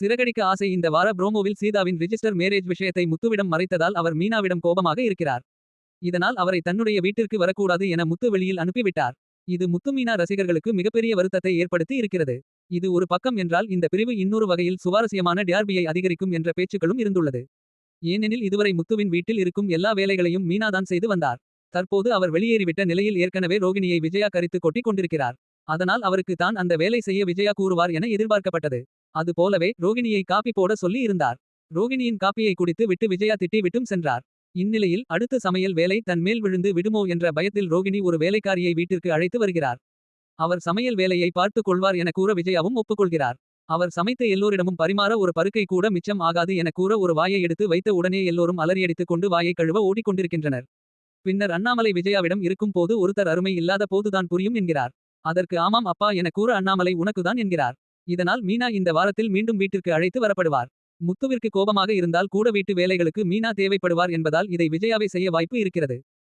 சிறகடிக்க ஆசை இந்த வார ப்ரோமோவில் சீதாவின் ரிஜிஸ்டர் மேரேஜ் விஷயத்தை முத்துவிடம் மறைத்ததால் அவர் மீனாவிடம் கோபமாக இருக்கிறார். இதனால் அவரை தன்னுடைய வீட்டிற்கு வரக்கூடாது என முத்து வெளியில் அனுப்பிவிட்டார். இது முத்து மீனா ரசிகர்களுக்கு மிகப்பெரிய வருத்தத்தை ஏற்படுத்தி இருக்கிறது. இது ஒரு பக்கம் என்றால் இந்த பிரிவு இன்னொரு வகையில் சுவாரஸ்யமான டிஆர்பியை அதிகரிக்கும் என்ற பேச்சுக்களும் இருந்துள்ளது. ஏனெனில் இதுவரை முத்துவின் வீட்டில் இருக்கும் எல்லா வேலைகளையும் மீனாதான் செய்து வந்தார். தற்போது அவர் வெளியேறிவிட்ட நிலையில் ஏற்கனவே ரோகிணியை விஜயா கரித்து கொட்டிக் கொண்டிருக்கிறார். அதனால் அவருக்கு தான் அந்த வேலை செய்ய விஜயா கூறுவார் என எதிர்பார்க்கப்பட்டது. அது போலவே ரோகிணியை காப்பி போட சொல்லி இருந்தார். ரோகிணியின் காப்பியை குடித்து விட்டு விஜயா திட்டி விட்டும் சென்றார். இந்நிலையில் அடுத்த சமையல் வேலை தன் மேல் விழுந்து விடுமோ என்ற பயத்தில் ரோகிணி ஒரு வேலைக்காரியை வீட்டிற்கு அழைத்து வருகிறார். அவர் சமையல் வேலையை பார்த்துக் கொள்வார் என கூற விஜயாவும் ஒப்புக்கொள்கிறார். அவர் சமைத்த எல்லோரிடமும் பரிமாற ஒரு பருக்கை கூட மிச்சம் ஆகாது என கூற ஒரு வாயை எடுத்து வைத்த உடனே எல்லோரும் அலறியடித்துக் கொண்டு வாயை கழுவ ஓடிக்கொண்டிருக்கின்றனர். பின்னர் அண்ணாமலை விஜயாவிடம் இருக்கும் போது ஒருத்தர் அருமை இல்லாத போதுதான் புரியும் என்கிறார். அதற்கு ஆமாம் அப்பா என கூற அண்ணாமலை உனக்குதான் என்கிறார். இதனால் மீனா இந்த வாரத்தில் மீண்டும் வீட்டிற்கு அழைத்து வரப்படுவார். முத்துவிற்கு கோபமாக இருந்தால் கூட வீட்டு வேலைகளுக்கு மீனா தேவைப்படுவார் என்பதால் இதை விஜயாவை செய்ய வாய்ப்பு இருக்கிறது.